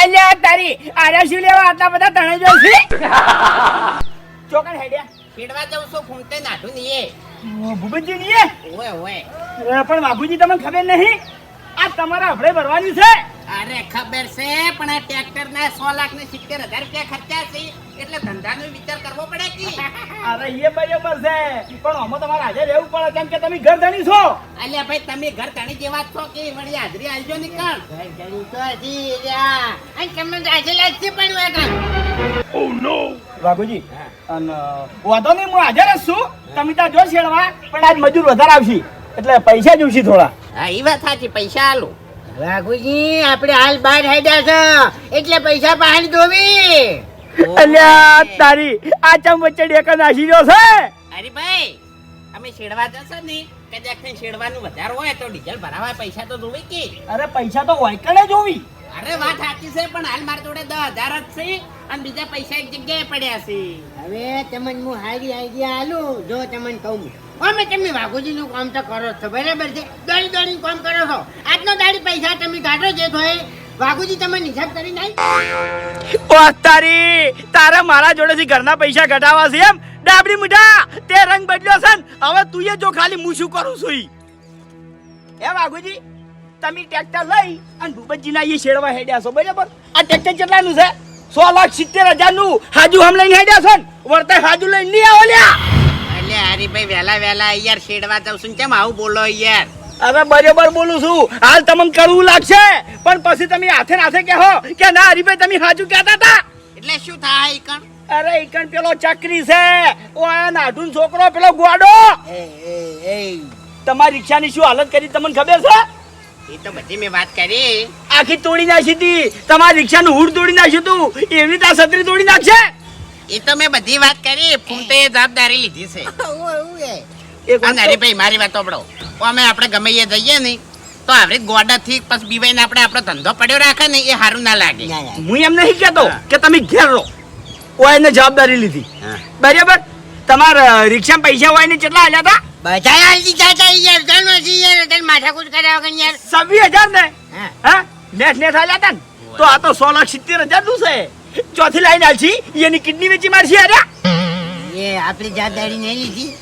તારી આર્યા શું લેવા આટલા બધા તણે જો છે ચોકન હેડ્યા. ખેડવા જઉં છું ફૂંકતે નાઠું નહીં ભૂપેનજી નીએ ઓય ઓય પણ બાબુજી તમને ખબર નહીં? આ તમારા આપણે ભરવાની છે? અરે ખબર છે પણ આ ટ્રેક્ટર ના સો લાખ ને સિત્તેર હજાર રૂપિયા ખર્ચા છે. એટલે ધંધાનો વિચાર કરવો પડે કે? અરે એ બરાબર છે. પણ આમાં તમારે હાજર રહેવું પડે કેમ કે તમે ઘર ધણી છો. અલ્યા ભાઈ તમે ઘર તણી જેવા વાત છો કે વળી હાજરી આવજો ને કણ? વાઘુજી અને વાંધો નહીં હું હાજર જ છું. તમે ત્યાં જો શેડવા પણ આજ મજૂર વધારે આવશે. એટલે પૈસા જોઈશે થોડા. હા એ વાત સાચી પૈસા આલો. વાઘુજી આપણે હાલ બહાર હેડ્યા છે. એટલે પૈસા બહાર ધોવી. અલ્યા તારી આ ચમ વચ્ચે ડેકા નાસી રહ્યો છે. અરે ભાઈ અમે શેડવા જશે ને? કદાચ કઈ શેડવાનું વધારે હોય તો ડીઝલ ભરાવા પૈસા તો જોવે કે. અરે પૈસા તો વાયકણે જોવી? અરે વાત સાચી છે પણ હાલ મારી જોડે દસ હજાર જ છે અને બીજા પૈસા એક જગ્યાએ પડ્યા છે. હવે તમને હું હારી આઈડિયા આલું જો તમને કહું અમે તમે વાઘુજીનું કામ તો કરો જ છો બરાબર છે? દોડી દોડીને કામ કરો છો. આજનો દાડી પૈસા તમે કાઢો જે તો વાઘુજી તમે હિસાબ કરી નાખ. ઓ તારી તારે મારા જોડેથી ઘરના પૈસા ઘટાવા છે એમ? ડાબડી મીઠા તે રંગ બદલ્યો છે ને હવે તું એ જો ખાલી હું શું કરું છું ઈ. એ વાઘુજી તમે ટ્રેક્ટર લઈ અને ભૂપતજીના એ શેડવા હેડ્યા છો બરાબર? આ ટ્રેક્ટર કેટલાનું છે? સો લાખ સિત્તેર હજારનું હાજુ હમ લઈને હેડ્યા છો ને? વર્તા હાજુ લઈને નહીં આવો લ્યા. એટલે હરીભાઈ વહેલા વહેલા યાર શેડવા જાઉં છું કેમ આવું બોલો યાર? અરે બરોબર બોલું છું. હાલ તમને કડવું લાગશે. પણ પછી તમે હાથે હાથે કહો કે ના હરીભાઈ તમે હાજુ કહેતા હતા. એટલે શું થાય કણ? અરે ઈકણ પેલો ચકરી છે. ઓ આ નાઢું છોકરો પેલો ગોડો. એ એ એ. તમારી રિક્ષાની શું હાલત કરી તમને ખબર છે? એ તો બધી મેં વાત કરી. આખી તોડી નાખી હતી. તમારી રિક્ષાનું હુડ તોડી નાખ્યું હતું. એવી તા છત્રી તોડી નાખશે? એ તો મેં બધી વાત કરી. ફૂટે જવાબદારી લીધી છે. એક ભાઈ મારી વાત સાંભળો. અમે આપણે ગમે એ જઈએ ને તો આવી ગોડાથી પછી બીવાઈને આપણે આપણો ધંધો પડ્યો રાખે ને એ સારું ના લાગે. હું એમ નહીં કહેતો કે તમે ઘેર રહો. ઓ એને જવાબદારી લીધી. બરાબર? તમારા રિક્ષામાં પૈસા હોય ને કેટલા આલ્યા હતા? બધા હાલ દીધા હતા યાર જાણો છે યાર તને માથાકૂટ કર્યા વગર યાર. છવ્વીસ હજાર ને? હા. હા? નેટ નેટ આલ્યા હતા ને? તો આ તો સો લાખ સિત્તેર હજારનું છે. ચોથી લાઈન આલછી એની કિડની વેચી મારશે અરે. એ આપણી જવાબદારી નહીં લીધી.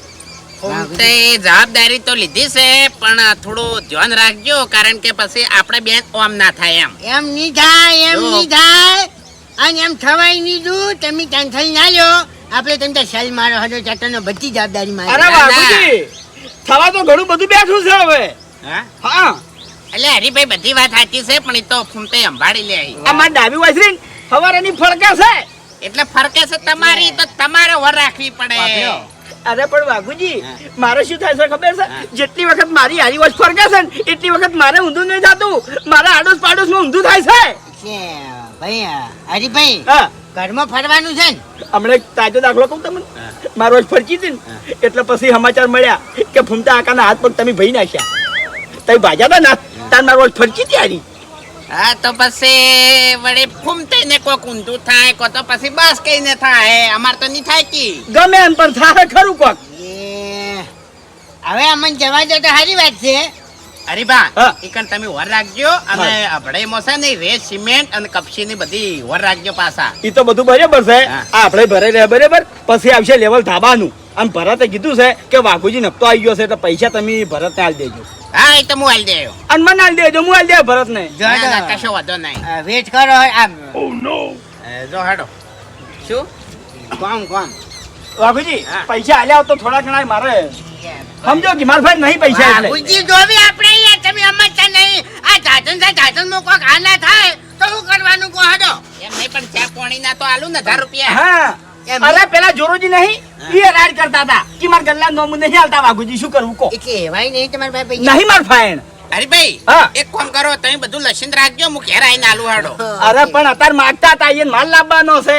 જવાબદારી તો લીધી છે પણ થોડું ધ્યાન રાખજો કારણ કે પછી આપણે બેંક ઓમ ના થાય એમ. એમ નહીં થાય એમ. નહીં થાય. અને એમ થવાય નહીં દઉં તમે ટેન્શન ના લો આપણે તમને સેલ મારો હજો ચટનો બધી જવાબદારી મારી. અરે બાપુજી થવા તો ઘણું બધું બેઠું છે હવે. હા? હા. એટલે હરીભાઈ બધી વાત સાચી છે પણ એ તો ફૂંટે સંભાળી લે અહીં. આ મારી ડાબી વાસરી હવારેની ફળકા છે. એટલે ફરકે છે તમારી તો તમારે વર રાખવી પડે. અરે પણ વાઘુજી. મારે શું થાય છે ખબર છે? જેટલી વખત મારી હારી વોચ ફરકે છે એટલી વખત મારે ઊંધું નહીં થતું. મારા આડોશ પાડોશમાં ઊંધું થાય છે. ભાઈ હરીભાઈ ઘરમાં ફરવાનું છે ને? હમણાં તાજો દાખલો કહું તમને. મારો વોચ ફરકી હતી ને. એટલે પછી સમાચાર મળ્યા કે ફૂમતા આકાના હાથ પગ તમે ભાઈ નાખ્યા. તઈ ભાજ્યા હતા ના તાર મારો વોચ ફરકી હતી હારી હા તો પછી વળી ફૂમતે ને કોક ઊંધું થાય કો તો પછી બસ કઈ ને થાય. અમાર તો નહીં થાય કી. ગમે એમ પણ થાય ખરું કોક. હવે અમને જવા દો તો સારી વાત છે. હરીબા. ઈકણ તમે વર રાખજો અને આપણે મોસા ને રેત સિમેન્ટ અને કપસી ની બધી વર રાખજો પાછા. એ તો બધું બરાબર છે. આ આપણે ભરે રહ્યા બરાબર. પછી આવશે લેવલ ધાબાનું. અને ભરતે કીધું છે કે વાઘુજી નપતો આવી ગયો છે એટલે પૈસા તમે ભરતને આલી દેજો. હા એ તો હું આલી દેજો અને મને આલી દેજો હું આલી દે ભરતને. જો ના, ના, કશો વાંધો નહીં. વેટ કરો આમ. એ, જો હેડો. શું? કોમ કોમ. વાઘુજી પૈસા આલ્યા તો થોડા ઘણા મારે. સમજો કે મારા ભાઈ નહીં પૈસા એટલે ઉજી જોવી આપણે યાર તમે સમજતા નહીં. આ જાજન સા જાજન નો કોક આ ના થાય તો હું કરવાનું કો હડો. એમ નહીં પણ ચા પાણી ના તો આલુ ને હજાર રૂપિયા. હા. અરે પેલા જોરોજી નહીં? એ રાડ કરતા હતા કે માર ગલ્લા નોમ નહીં હાલતા વાઘુજી શું કરવું કો એટલે એવાય નહીં તમાર ભાઈ પૈસા? નહીં માર ફાઈન અરે ભાઈ એક કામ કરો તમે બધું લસીન રાખજો હું ઘેર આવીને આલુ હાડો. અરે પણ અત્યારે માગતા હતા એ માલ લાવવાનો છે.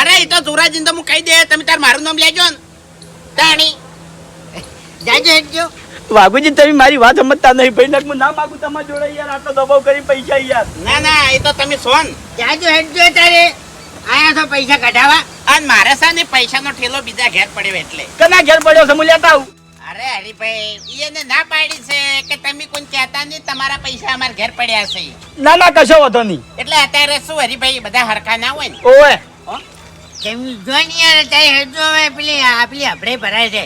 અરે એ તો સુરાજીને તો હું કહી દે તમે તાર મારું નામ લેજો ને. તાણી. જાજો હેડજો વાઘુજી તમે મારી વાત સમજતા નહીં. ભાઈ હું ના માગું તમારા જોડે યાર આટલો દબાવ કરી પૈસા યાર. ના ના એ તો તમે સોન. જાજો હેડજો તારે. આયા તો પૈસા કઢાવા અને મારે સાને ને પૈસાનો ઠેલો બીજા ઘેર પડ્યો એટલે. કના ઘેર પડ્યો છે મુલ્યા તાવ અરે હરીભાઈ એને ના પાડી છે કે તમે કોઈ કહેતા નહીં તમારા પૈસા અમાર ઘેર પડ્યા છે. ના ના કશો વધો નહીં. એટલે અત્યારે શું હરીભાઈ બધા હરખા ના હોય ને? ઓવે. કેમ? જોઈ યાર અત્યારે હેડજો હવે પેલી આપણી આપણે ભરાય છે.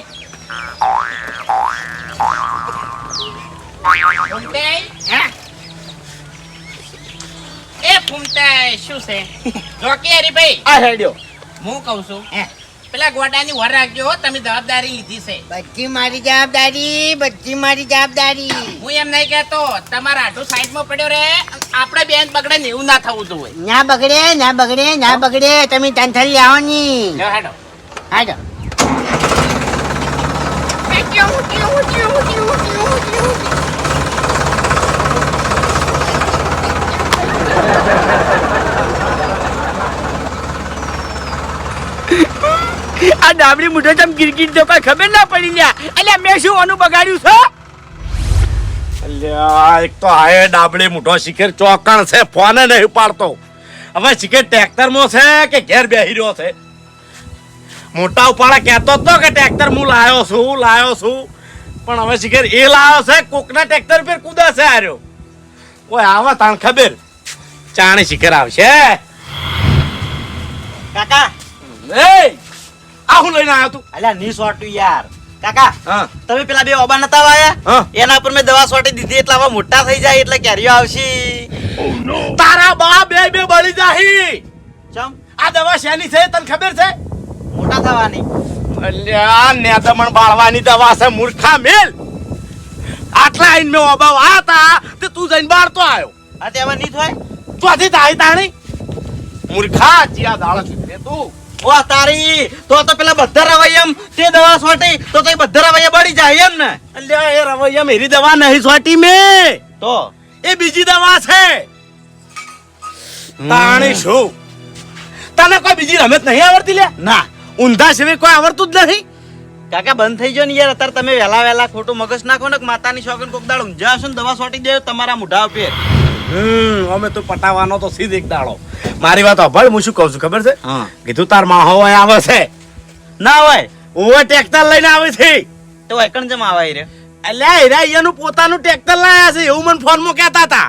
એ ફૂમતાઈ, શું છે? જો હરીભાઈ આ હેડ્યો. હું કહું છું હે. પેલા ગોડાની વર રાખજો તમે જવાબદારી લીધી છે. બધી મારી જવાબદારી બધી મારી જવાબદારી. હું એમ નહીં કહેતો તમારા આટલું સાઈડમાં પડ્યો રે આપણે બેન બગડે ને એવું ના થવું જોઈએ. ના બગડે ના બગડે ના બગડે તમે તંથરી આવો ની લ્યો હેડો હાજો આ ડાબડી મુઠો તમ ગીરગીર તો કઈ ખબર ના પડી લ્યા. એટલે મેં શું આનું બગાડ્યું છે? અલ્યા એક તો આયે ડાબડી મુઠો શિખર ચોકણ છે ફોને નહીં પાડતો હવે શિખર ટ્રેક્ટરમાં છે કે ઘેર બેહી રહ્યો છે? મોટા ઉપાડા કહેતો હતો કે ટ્રેક્ટર હું લાયો છું લાયો છું. પણ હવે શિખર એ લાયો છે કોકના ટ્રેક્ટર પર કૂદે છે આર્યો કોઈ આવે તાણ ખબર. ચાણી શિખર આવશે. કાકા. એ આ હું લઈને આવ્યો તું. અલ્યા ની સોટ્યું યાર. કાકા હા. તમે પેલા બે ઓબા નતા વાયા? હા. એના પર મેં દવા સોટી દીધી એટલે આવા મોટા થઈ જાય એટલે કેરીઓ આવશે. તારા બા બે બે બળી જાહી. ચમ? આ દવા શેની છે? તને ખબર છે? મોટા થવાની. અલ્યા નેતમણ બાળવાની દવા છે મૂર્ખા મેલ. આટલા આઈન મે ઓબાવ આતા તે તું જઈને બાળતો આવ્યો. આ તે હવે નહીં થાય? ચોથી તાઈ તાણી. મૂર્ખા ચિયા દાળ છે તું. ઓ તારી તો તો પેલા બધા રવૈયમ તે દવા સોટી તો તો બધા રવૈયા બળી જાય એમ ને. અલ્યા એ રવૈયા મેરી દવા નહીં સોટી મે. તો એ બીજી દવા છે. તાણી શું તને કોઈ બીજી રમત નહીં આવડતી લે? ના. ઊંધા સિવાય કોઈ આવડતું જ નથી? કાકા બંધ થઈ ગયો ને યાર અત્યારે તમે વહેલા વહેલા ખોટું મગજ નાખો ને માતાની શોખન કોક દાડો ઊંઝા હશો ને દવા સોટી દે તમારા મોઢા ઉપર. હમ અમે તો પટાવાનો તો સીધ એક દાડો. મારી વાત અભળ હું શું કહું છું ખબર છે? હા. કીધું તાર માહો હોય આવે છે. ના હોય ઓવે ટ્રેક્ટર લઈને આવે છે તો એકણ જમ આવે રે? અલ્યા હીરા અહીંયાનું પોતાનું ટ્રેક્ટર લાયા છે એવું મને ફોનમાં કહેતા હતા.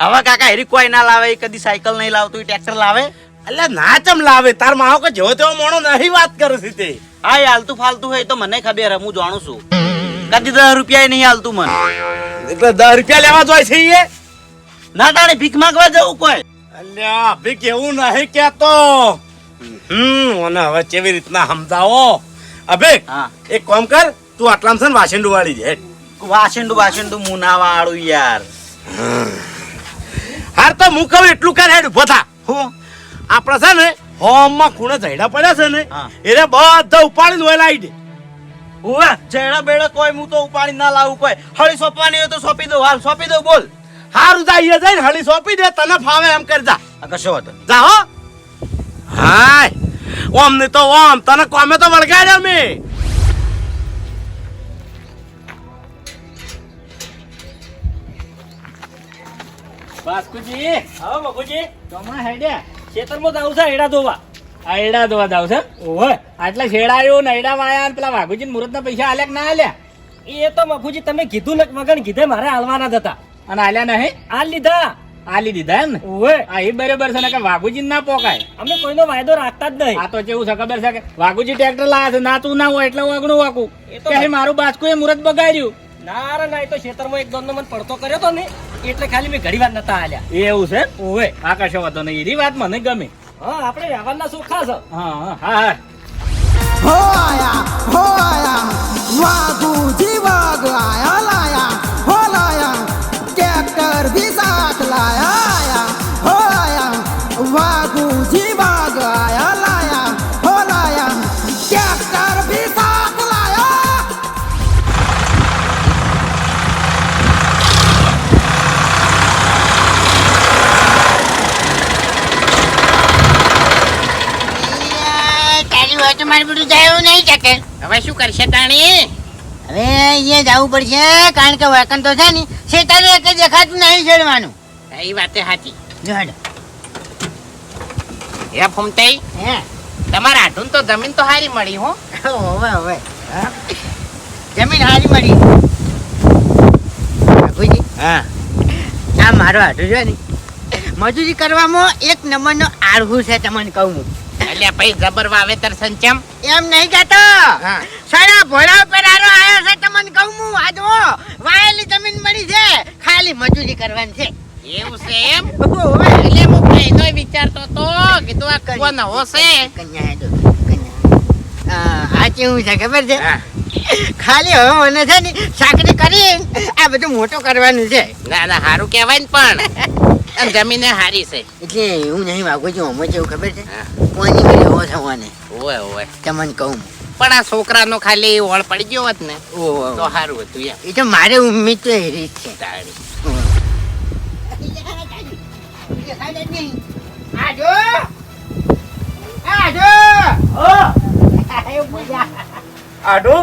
હવે કાકા હેરી કોઈ ના લાવે કદી સાયકલ નહીં લાવતું ટ્રેક્ટર લાવે? એટલે ના ચમ લાવે તાર માહો કે જેવો તેવો મોણો નહીં વાત કરે છે તે. હા હાલતું ફાલતું હોય તો મને ખબર હે, જાણું છું. કદી દસ રૂપિયા નહીં હાલતું મને. એટલે દસ રૂપિયા લેવા જોઈએ છે ના તાણે ભીખ માંગવા જવું કોઈ? અલ્યા અભી કેવું નહીં કેતો હમ અને હવે કેવી રીતના સમજાવો. અભે હા. એક કામ કર તું આટલામાં છે ને વાસણ વાળી દે વાસંડુ વાસંડુ મુના વાળું યાર. હાર તો હું કહું એટલું કર હેડ ઊભો થા. હું? આપણે છે ને હોમમાં ખૂણે ઝૈડા પડ્યા છે ને. એને બધા ઉપાડીને હોય લાવી દે. ઓવે જેડા બેડા કોઈ હું તો ઉપાડી ના લાવું કોઈ. હળી સોંપવાની હોય તો સોંપી દઉં હાલ સોંપી દઉં બોલ. હારું જા અહીંયા જઈને હળી સોંપી દે તને ફાવે એમ કરજા કશો વાંધો નહીં. જા હો. હાય. ઓમ ને તો ઓમ તને કોમે તો વળગાડ્યો મેં. બાસ્કુજી. આવો બાપુજી. હમણાં હેડ્યા ખેતરમાં જાવ છે હેડા ધોવા. આ ધોવા જાવ છે? આટલા શેડાયો ને વાયા ને પેલા વાઘુજી મુહૂર્તના પૈસા આલ્યા કે ના આલ્યા? એ તો મફુજી તમે કીધું ને વગર કીધે મારે હાલવાના જ હતા અને આલ્યા નહીં? આ લીધા. આલી દીધા એમ ને? ઓવે આ એ બરોબર છે ને કે વાઘુજી ના પોકાય. અમે કોઈનો વાયદો રાખતા જ નહીં. આ તો કેવું છે ખબર છે કે વાઘુજી ટ્રેક્ટર લાયા છે ના તું ના હોય એટલે હું આગળ વાકું. કે હે મારું બાસ્કુ એ મુરત બગાડ્યું. ના રે ના એ તો ખેતરમાં એક દોનનો મને પડતો કર્યો તો ને એટલે ખાલી મેં ઘડી વાર નતા આલ્યા. એવું છે? ઓવે આ કશો વાંધો નહીં. એની વાત મને ગમે. હા આપણે વ્યવહારના સુખા છે હા હા હા હો. આયા હો આયા વાઘુજી વાઘ આયા લાયા હો લાયા ટ્રેક્ટર ભી સાથ લાયા હો લાયા વાઘુજી વાઘ આયા લાયા હો લાયા ટ્રેક્ટર ભી સાથ લાયા તારી વાત મારી બધું જાય નહીં શકે હવે શું કરશે તાણી? હવે અહીંયા જવું પડશે કારણ કે વાકન તો છે ને શેતારે એક દેખાતું નહીં છેડવાનું એ વાતે સાચી. જોડ એ ફૂમતાઈ હે? તમારા આઢું તો જમીન તો હારી મળી હો. હવે હવે. જમીન હારી મળી. બાપુજી હા. આ મારો હાથું છે ને મજૂરી કરવામાં એક નંબરનો આળવું છે તમને કહું હું. એટલે ભાઈ જબર વાવેતર સંચમ એમ નહીં કહેતો. હા. સાડા ભોળા ઉપર આરો આવ્યો છે તમને કહું હું આ જો વાયેલી જમીન મળી છે ખાલી મજૂરી કરવાની છે. એવું છે એમ? એટલે હું પહેલો વિચારતો તો કીધું આ કોણ હોશે આ કેવું છે ખબર છે? ખાલી હવે મને છે ને સાકરી કરી આ બધું મોટું કરવાનું છે. ના ના સારું કહેવાય ને પણ. અને જમીને હારી છે. એટલે એવું નહીં વાગું છું અમે જેવું ખબર છે? હા. કોની બી લેવો થવાને. ઓય ઓય. તમને કહું. પણ આ છોકરાનો ખાલી ઓળ પડી ગયો હોત ને ઓહો. તો સારું હતું એમ. એ તો મારે ઉમ્મીદ તો એ રીત છે. તાળી. આજો આજો આડો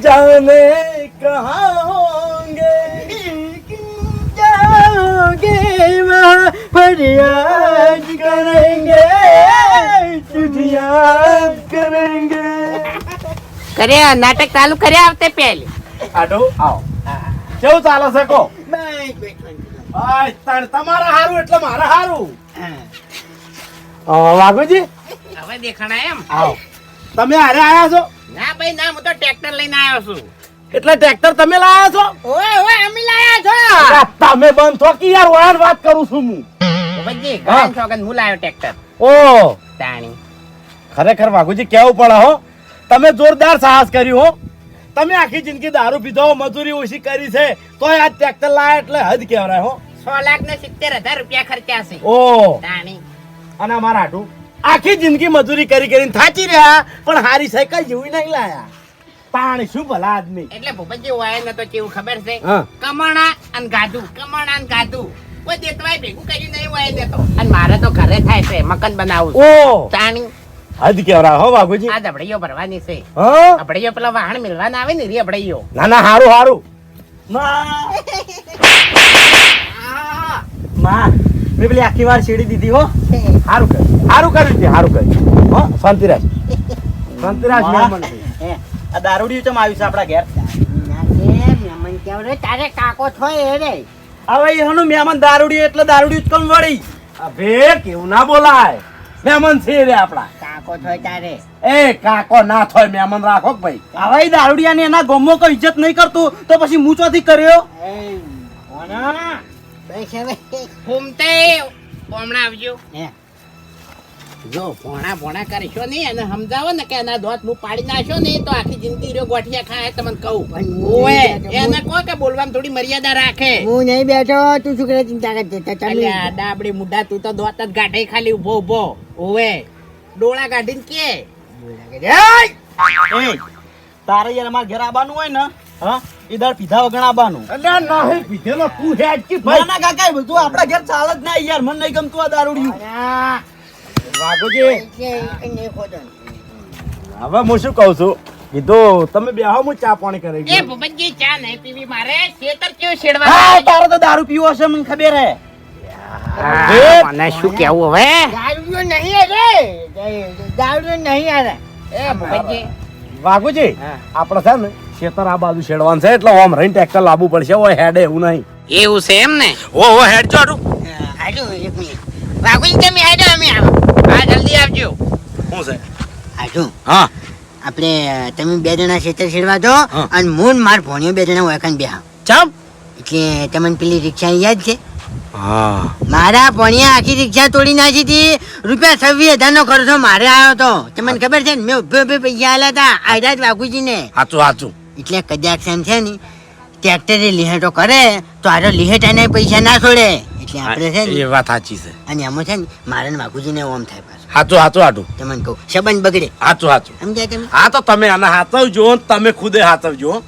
जाने कहाँ होंगे जाओगे वहाँ फरियाद करेंगे तुझे याद करेंगे કર્યા નાટક ચાલુ કર્યા આવતે પહેલી આડો આવો કેવું ચાલે છે કો બસ બેઠો આય તાણ તમારા હારું એટલે મારા હારું વાઘુજી હવે દેખાણા એમ આવો તમે હારે આયા છો ના ભાઈ ના હું તો ટ્રેક્ટર લઈને આવ્યો છું. એટલે ટ્રેક્ટર તમે લાયા છો? ઓય ઓય અમે લાયા છો. તમે બંધ થો કે યાર વાર વાત કરું છું હું. ભાઈ ઘણા છોકન હું લાયો ટ્રેક્ટર? ઓ. તાણી. ખરેખર વાઘુજી કેવું પડે હો? તમે જોરદાર સાહસ કર્યું હો. તમે આખી જિંદગી દારૂ પીધો મજૂરી ઓછી કરી છે તોય આ ટ્રેક્ટર લાયા એટલે હદ કહેવાય હો. 6 લાખ ને સિત્તેર હજાર રૂપિયા ખર્ચ્યા છે. ઓ. તાણી. અને અમારા હાટું આખી જિંદગી મજૂરી કરી કરીને થાચી રહ્યા પણ હારી સાયકલ જેવી નહીં લાયા. પાણી શું ભલા આદમી? એટલે ભૂપતજી વાય ને તો કેવું ખબર છે. કમણા અને ગાધું કમણા અને ગાધું. કોઈ દેતવાય ભેગું કરી નહીં વાય દેતો અને મારે તો ઘરે થાય છે મકાન બનાવું ઓ! તાણી. હદ કેવરા હો બાબુજી. આ દબડીઓ ભરવાની છે. હા? અબડીઓ પેલા વાહન મિલવાના આવે ને રી આપડે ના ના હારું હારું. માં મેં પેલી આખી વાર શેડી દીધી હો. સારું કર્યું સારું કર્યું છે સારું કર્યું હો શાંતિરાજ શાંતિરાજ. આ દારૂડિયું ચમ આવ્યું છે આપણા ઘેર. મહેમાન કેવું રે? તારે કાકો છો એ રે. હવે એનું મહેમાન દારૂડિયું એટલે દારૂડિયું જ કમ વળી. અબે કેવું ના બોલાય. મહેમાન છે રે આપણા. કાકો છો તારે. એ કાકો ના થોય મહેમાન રાખો કે ભાઈ. હવે એ દારૂડિયાને એના ગમો કોઈ ઇજ્જત નહીં કરતું તો પછી મૂચોથી ચોથી કર્યો એ હવે હમણાં આવજો. હે. જો ભોણા ભોણા કરશો નહીં અને સમજાવો ને કે એના દોત હું પાડી નાખ્યો ને તો આખી જિંદગી રહ્યો ગોઠિયા ખાય તમને કહું. પણ એને કહો કે બોલવામાં થોડી મર્યાદા રાખે. હું નહીં બેઠો તું શું કરે ચિંતા કરજે તમે. અલ્યા મુઢા તું તો દોત જ ગાઢે ખાલી ઊભો ઊભો ઓવે ડોળા કાઢીને કે. તારે યાર અમારે ઘેર આવવાનું હોય ને હા? એ દર પીધા વગર આવવાનું અલ્યા નહીં પીધેલો તું હે કે ભાઈ? ના કાકા એ બધું આપડા ઘેર ચાલ જ ના યાર. મને નહીં ગમતું આ દારૂડિયું. વાઘુજી. હવે હું શું કહું છું? કીધું તમે બેહો હું ચા પાણી કરી એ. ભૂપતજી ચા નહીં પીવી મારે. ખેતર કેવું હા તારો તો દારૂ પીવો હશે મને ખબર હે. મને શું કેવું હવે? દારૂ નહીં રે દારૂડિયો નહીં અરે એ ભૂપતજી. વાઘુજી. આપણે છે ને ખેતર આ બાજુ છેડવાનું છે એટલે ઓમ રહીને ટ્રેક્ટર લાવવું પડશે ઓય હેડે એવું નહીં. એવું છે એમ ને? ઓ ઓ હેડ ચોટું હાલો એક મિનિટ. બાબુજી તમે હેડો અમે આવો? હા જલ્દી આવજો. શું છે? હાલો હા. આપણે તમે બે જણા ખેતર છેડવા દો અને મૂન માર ભોણિયો બે જણા ઓળખાણ બેહા. ચમ એટલે તમને પેલી રિક્ષા યાદ છે? હા. મારા ભણિયા આખી રિક્ષા તોડી નાખી હતી. રૂપિયા છવ્વીસ હજાર નો ખર્ચો મારે આવ્યો હતો. તમને ખબર છે ને મેં ઉભે ઉભે પૈસા આવ્યા હતા આયરાજ વાઘુજી ને સાચું સાચું. એટલે કદાચ એમ છે ને ટ્રેક્ટરે લીહેટો કરે તો આરો લીહેટાને પૈસા ના છોડે. એટલે આપણે છે એ વાત સાચી છે. અને એમાં છે ને મારે ને વાઘુજીને ઓમ થાય પાછું. સાચું સાચું સાચું તમને કહું સંબંધ બગડે. સાચું સાચું સમજ્યા તમે? હા તો તમે આને હાચવજો તમે ખુદે હાચવજો હો.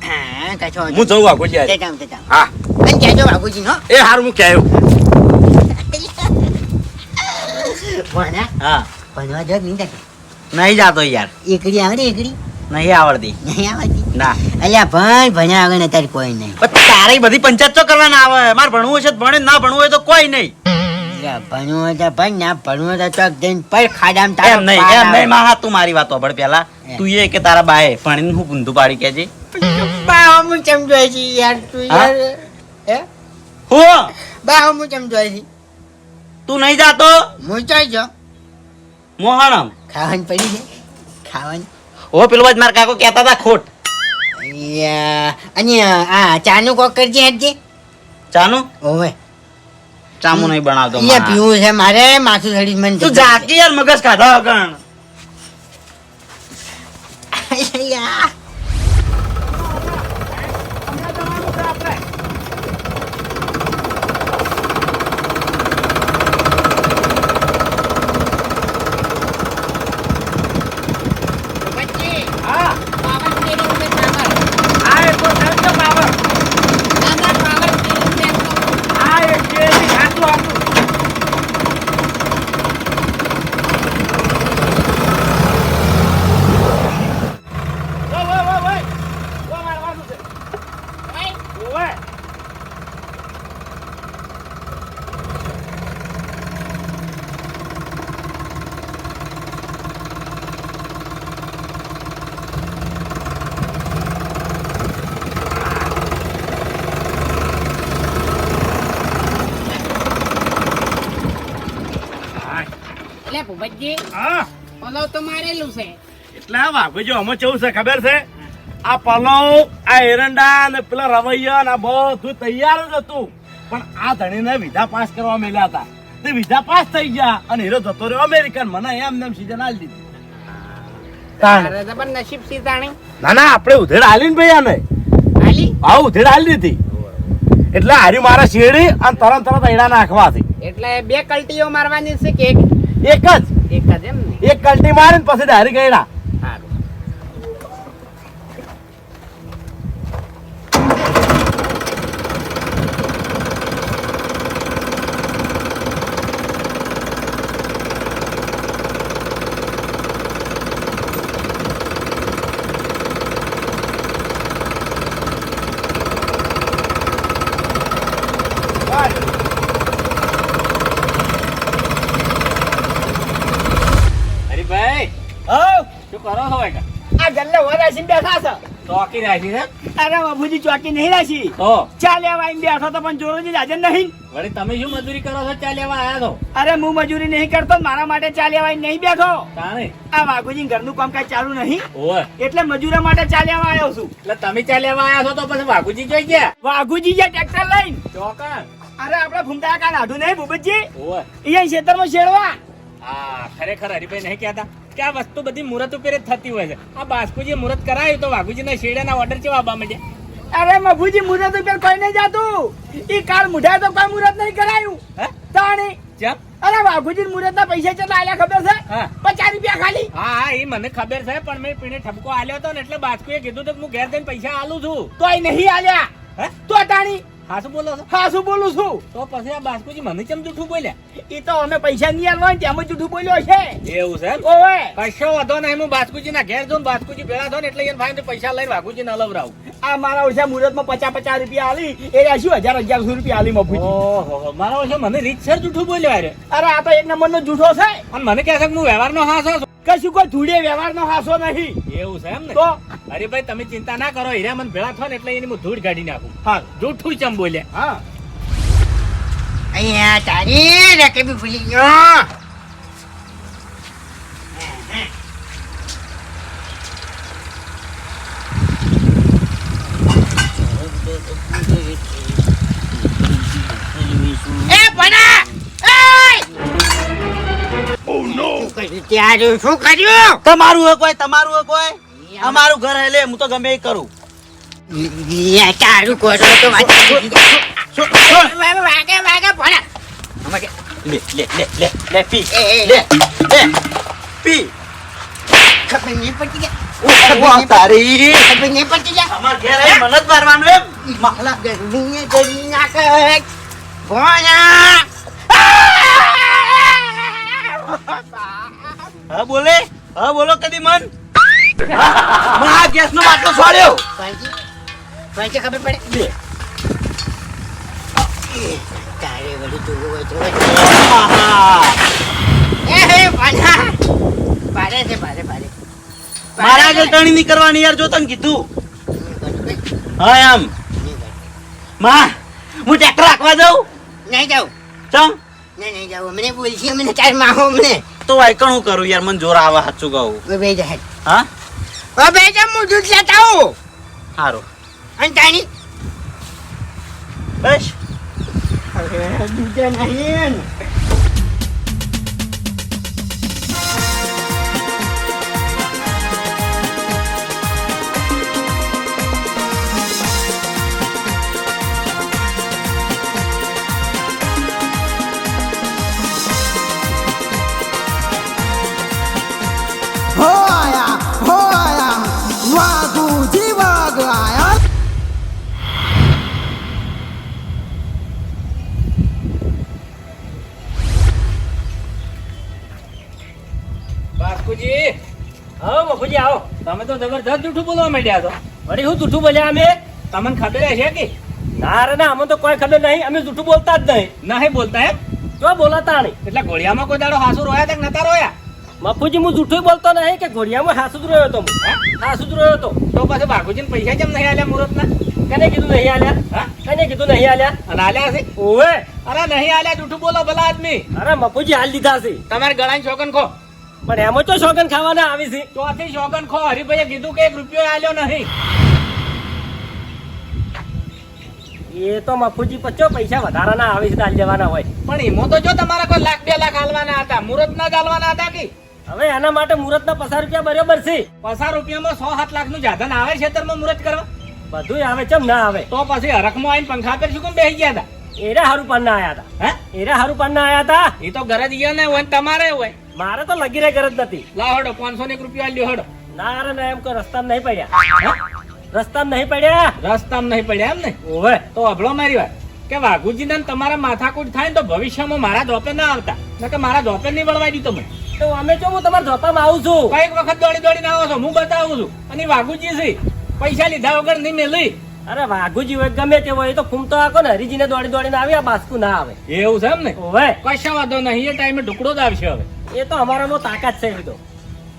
કાચો હું જઉં વાઘુજી. તે જાઓ, તે જાઓ. હા. અને કહેજો વાઘુજી હો. એ હારું હું કહેવું ભણા હા. ભણવા જો નહીં નહીં જાતો યાર. એકડી આવડે એકડી? નહીં આવડતી. નહીં આવડતી? ના. અલ્યા ભણ ભણ્યા વગર અત્યારે કોઈ નહીં. તારે બધી પંચાયત તો કરવાના આવે. મારે ભણવું હશે ભણે ના ભણવું હોય તો કોઈ નહીં. ભણવું હોય તો ભણ ના ભણવું હોય તો ચોક જઈને પડ ખાડામાં તારો એમ નહીં એમ નહીં માં હા તું મારી વાત સાંભળ પેલા. તું એ કે તારા બાએ ભણીને હું ઊંધું પાડી કેજે બા હું સમજોય છે યાર તું યાર. હે? હું? બા હું સમજોય છે. તું નહીં જાતો? હું ચાલ જો મોહણમ ખાવાની પડી છે. ખાવાની. ઓ પેલો જ મારા કાકો કહેતા હતા ખોટ. અને આ ચાનું કોક કરજે હટજે ચાનું? ઓવે. ચામું નહીં બનાવતો અહીંયા પીવું છે મારે માથું સડી મને તું જાતી યાર મગજ ખાધા વગર. યા. હા આ એ તો ધંધો પાવર આ એ કેજી હાચું હાચું વો, વો, વો, વો. વો મારવાનું છે. ઓવે. એટલે ભૂપતજી હા પલાવ તો મારેલું છે એટલે આ વાઘુજી અમે કેવું છે ખબર છે? આ પલવ આ એરંડા ને પેલા રવૈયા ને આ બધું તૈયાર જ હતું. પણ આ ધણીને વિધા પાસ કરવા મેલ્યા હતા. તે વિધા પાસ થઈ ગયા અને હીરો જતો રહ્યો અમેરિકન મને એમ નેમ સીઝન આલી દીધી. તારે પણ નસીબ સીતાણી ના ના આપણે ઉધેડ આલી ને ભાઈ આને. હાલી હા ઉધેડ આલી દીધી. એટલે હારી મારા શેરડી અને તરત તરત એડા નાખવાથી. એટલે બે કલ્ટીઓ મારવાની છે કે એક? એક જ. એક જ એમ એક કલ્ટી મારી ને પછી હારી ગયડા સારું હરીભાઈ ઓ શું કરો છો ભાઈ આ ગલ્લે વરાસી બેઠા છે. ચોકી રાખી છે? અરે બાબુજી ચોકી નહીં રાખી. તો? ચા લેવા આઈને બેઠો તો પણ જોરોજી હાજર નહીં. વળી તમે શું મજૂરી કરો છો? ચા લેવા આયા છો? અરે હું મજૂરી નહીં કરતો મારા માટે ચા લેવા નહીં બેઠો. તાણે? આ વાઘુજી ઘરનું કામકાજ ચાલુ નહીં. ઓય એટલે મજૂરા માટે ચા લેવા આવ્યો છું. એટલે તમે ચા લેવા આયા છો તો પછી વાઘુજી જોઈ ગયા? વાઘુજી જે ટ્રેક્ટર લઈને. ચોકન? અરે આપણે ભૂમતા કાલ આઢું નહીં ભૂપતજી? ઓય. અહીંયા ખેતરમાં શેડવા હા ખરેખર હરીભાઈ નહીં કહેતા. કે આ વસ્તુ બધી મુહૂર્ત ઉપર જ થતી હોય છે. આ બાસ્કુજી મુહૂર્ત કરાયું તો વાઘુજીના શેડાના ઓર્ડર કેવા આવવા માંડ્યા? અરે મભુજી મુહૂર્ત ઉપર કોઈ નહીં જાતું. ઈ કાલ મુઢા તો કોઈ મુહૂર્ત નહીં કરાયું. હે? તાણી. ચમ? અરે વાઘુજી મુહૂર્ત ના પૈસા કેટલા આલ્યા ખબર છે. પચાસ રૂપિયા ખાલી. હા હા એ મને ખબર છે પણ મેં પીને ઠપકો આલ્યો હતો ને એટલે બાસ્કુએ કીધું તો કે હું ઘેર જઈને પૈસા આલું છું. તોય નહીં આલ્યા. હે? તો તાણી હા બોલો છો? હા બોલું છું. તો પછી આ બાસ્કુજી મને કેમ જૂઠું બોલ્યા? એ તો અમે પૈસા નહીં આલવા તેમ જ જૂઠું બોલ્યો છે. એવું છે ઓવે. કશો વાંધો નહીં હું બાસ્કુજીના ઘેર જઉં બાસ્કુજી ભેળા થો ને એટલે એને ભાઈ પૈસા લઈને વાઘુજીને હલવરાવું આ મારા ઓછા મુહૂર્તમાં પચાસ પચાસ રૂપિયા આલી એ શું હજાર અગિયારસો રૂપિયા આલી મફુજી. ઓહો મારા ઓછા મને રીતસર જૂઠું બોલ્યો અરે અરે આ તો એક નંબરનો જૂઠો છે. અને મને કહે છે કે હું વ્યવહારનો હાસો છું. કશું કોઈ ધૂળે વ્યવહારનો હાસો નહીં. એવું છે એમ ને? તો? અરે ભાઈ તમે ચિંતા ના કરો હીરા મને ભેળા થો ને એટલે એની હું ધૂળ કાઢી નાખું. હા જૂઠું ચમ બોલે હા. અહીંયા તારી રકબી ભૂલી ગયો એ ભણા એ ત્યારે શું કર્યું? તમારું હોય કોઈ તમારું હોય કોઈ? અમારું ઘર હે લે હું તો ગમે એ કરું. તારું કરો તો વાગે વાગે ભણા લે લે લે લે લે પી. એ, એ, લે લે પી. ખબર નહીં પડતી કે? ઓ તારી? ખબર નહીં પડતી કે? અમાર ઘેર આવીને મને મારવાનું એમ. માલા ગરમીએ ગરી નાખે. ભણા હા બોલે. હા બોલો કદી મન મા ગેસ નો બાટલો છોડ્યો. ભાઈજી ભાઈજી ખબર પડે? તારે વળી જોવું હોય તો એ હે પાછા. પાડે છે પાડે પાડે. મારા આગળ ટણી નહીં કરવાની યાર જો તને કીધું. હા એમ. માં હું ટ્રેક્ટર રાખવા જાઉં? નહીં જાઉં. ચમ? નહીં નહીં જાઉં. અમને બોલશે અમને ચાર માહો અમને. તો વાયકણ હું કરું યાર? મને જોર આવે સાચું કહું. બે જાય હા? ઓ બે જા હું દૂધ લેતા આવું. સારું અને તાણી બસ. દૂધ નહીં જબરદસ્ત જૂઠું બોલવા માંડ્યા તો વળી હું જૂઠું બોલ્યા અમે? તમને ખબર છે કે? ના રે ના અમને તો કોઈ ખબર નહીં. અમે જૂઠું બોલતા જ નહીં. નહીં બોલતા એમ? તો બોલાતા નહીં. એટલે ઘોડિયામાં કોઈ દાડો હાસુ રોયા કે નતા રોયા? બાપુજી હું જૂઠું બોલતો નહીં કે ઘોડિયામાં હાસુ જ રહ્યો હતો હાસુ જ રહ્યો હતો તો પછી બાપુજીને પૈસા કેમ નહીં આલ્યા મુહૂર્તના? કને કીધું નહીં આલ્યા? હા? કને કીધું નહીં આલ્યા? અને આલ્યા છે ઓવે. અરે નહીં આલ્યા જૂઠું બોલો ભલા આદમી. અરે બાપુજી હાલ દીધા છે. તમારે ગળાની છોકન ખો. પણ એમાં તો શોગન ખાવાના આવી છે? ચોથી શોગન ખો. હરિભાઈએ કીધું કે એક રૂપિયો આલ્યો નહીં. એ તો મફુજી પચો પૈસા વધારાના આવી છે દાલ જવાના હોય. પણ એમાં તો જો તમારા કોઈ લાખ બે લાખ હાલવાના હતા. મુહૂર્ત ના ચાલવાના હતા કે? હવે એના માટે મુહૂર્ત ના પચાસ રૂપિયા બરોબર છે. પચાસ રૂપિયામાં સો સાત લાખનું જાધન આવે ખેતરમાં મુહૂર્ત કરવા? બધું આવે ચમ ના આવે? તો પછી હરખમાં આવીને પંખા પર શું કેમ બેસી ગયા હતા? એરા હારું પાન ના આયા હતા હે? એરા હારું પાન ના આયા હતા એ તો ગરજ ઈયા ને હોય તમારે હોય. મારે તો લગી રે ગરજ નથી. લાવ હડો પાંચસો ને એક રૂપિયા લ્યો હડો. ના અરે ના એમ કોઈ રસ્તામાં નહીં પડ્યા. રસ્તામાં નહીં પડ્યા? રસ્તામાં નહીં પડ્યા એમ ને? ઓવે. તો અભળો મારી વાત. કે વાઘુજી ને તમારા માથાકૂટ થાય ને તો ભવિષ્યમાં મારા ધોપે ના આવતા. ના કે મારા ધોપે નહીં વળવાઈ દીધો મેં તો અમે જો હું તમારા ધોપામાં આવું છું. કંઈક વખત દોડી દોડીને આવો છો હું બતાવું છું. અને વાઘુજી છે પૈસા લીધા વગર નહીં મેલી. અરે વાઘુજી હોય ગમે તે હોય તો ફૂમતો આખો ને હરીજીને દોડી દોડીને આવી આ બાસ્કુ ના આવે. એવું છે એમ ને? હવે કશા વાંધો નહીં એ ટાઈમે ઢુકડો જ આવશે હવે. એ તો અમારામાં તાકાત છે એ તો.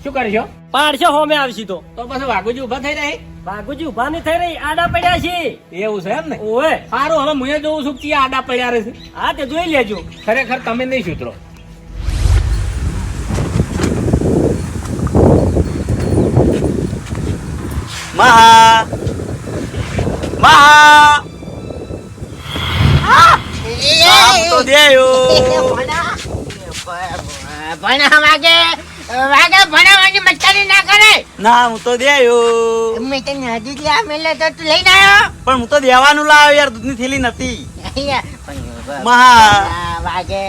શું કરશો? પાડશો હોમે આવશી તો. તો પછી વાઘુજી ઊભા થઈ રહી? વાઘુજી ઊભા નહીં થઈ રહી આડા પડ્યા છે. એવું છે એમ ને? ઓવે. સારું હવે મુએ જોઉં છું કે આડા પડ્યા રહે છે હા તે જોઈ લેજો. ખરેખર તમે નહીં સુધરો મહા મહા આમ તો દેયો ભણા વાગે ના કરે ના હું તો દેયો. મેં તને હજુ જ મેલે તો તું લઈને આવ્યો પણ હું તો દેવાનું લાવ્યો યાર દૂધની થેલી નથી. મહા. વાગે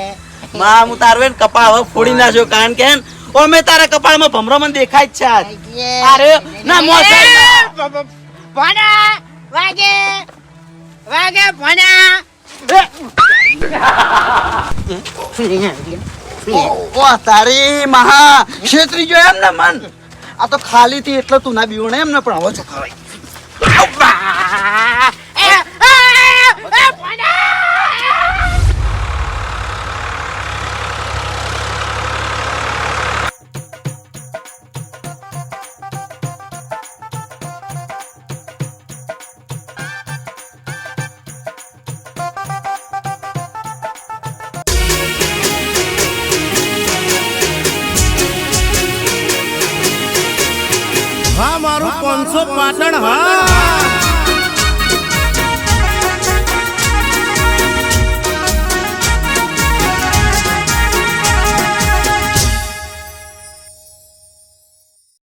મા હું તારવે કપા હવે ફોડી નાખ્યો કારણ કે ઓ તારા કપાળમાં ભમરો મને દેખાય જ છે અરે ના મોસાઈ ભણા. વાગે. વાગે ભણા. ઓ તારી મહા ક્ષેત્રી જો એમ ને મન. આ તો ખાલી થી એટલે તું ના બીવણે એમ ને પણ હવે જો હા પાટણ હા.